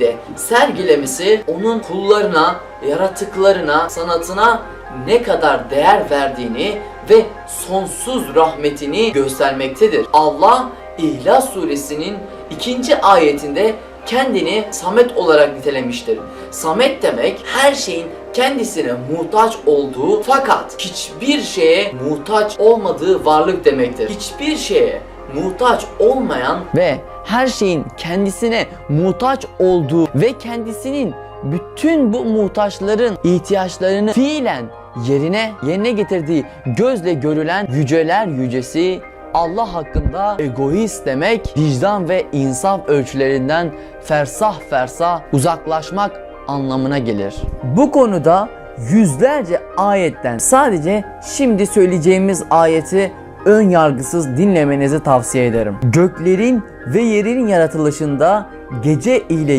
şekilde sergilemesi onun kullarına, yaratıklarına, sanatına ne kadar değer verdiğini ve sonsuz rahmetini göstermektedir. Allah İhlas suresinin ikinci ayetinde kendini Samet olarak nitelemiştir. Samet demek her şeyin kendisine muhtaç olduğu fakat hiçbir şeye muhtaç olmadığı varlık demektir. Hiçbir şeye muhtaç olmayan ve her şeyin kendisine muhtaç olduğu ve kendisinin bütün bu muhtaçların ihtiyaçlarını fiilen yerine yerine getirdiği gözle görülen yüceler yücesi Allah hakkında egoist demek vicdan ve insaf ölçülerinden fersah fersah uzaklaşmak anlamına gelir. Bu konuda yüzlerce ayetten sadece şimdi söyleyeceğimiz ayeti ön yargısız dinlemenizi tavsiye ederim. Göklerin ve yerin yaratılışında gece ile